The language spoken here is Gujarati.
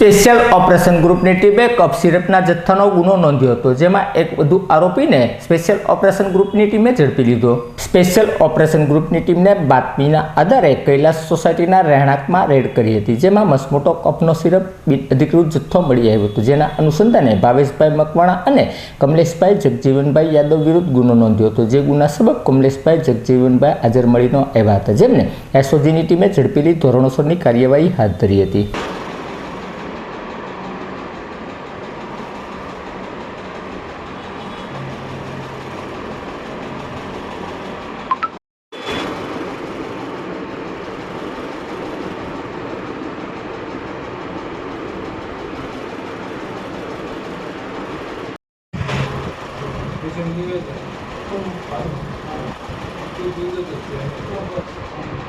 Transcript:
સ્પેશિયલ ઓપરેશન ગ્રુપની ટીમે કપ સિરપના જથ્થાનો ગુનો નોંધ્યો હતો, જેમાં એક વધુ આરોપીને સ્પેશિયલ ઓપરેશન ગ્રુપની ટીમે ઝડપી લીધો. સ્પેશિયલ ઓપરેશન ગ્રુપની ટીમને બાતમીના આધારે કૈલાસ સોસાયટીના રહેણાંકમાં રેડ કરી હતી, જેમાં મસમોટો કફનો સિરપ અધિકૃત જથ્થો મળી આવ્યો હતો. જેના અનુસંધાને ભાવેશભાઈ મકવાણા અને કમલેશભાઈ જગજીવનભાઈ યાદવ વિરુદ્ધ ગુનો નોંધ્યો હતો. જે ગુના સબક કમલેશભાઈ જગજીવનભાઈ હાજર મળીનો આવ્યા હતા, જેમને એસઓજીની ટીમે ઝડપી લઈ ધોરણોસરની કાર્યવાહી હાથ ધરી હતી. 就像这个中传统啊，就是这个全部都是。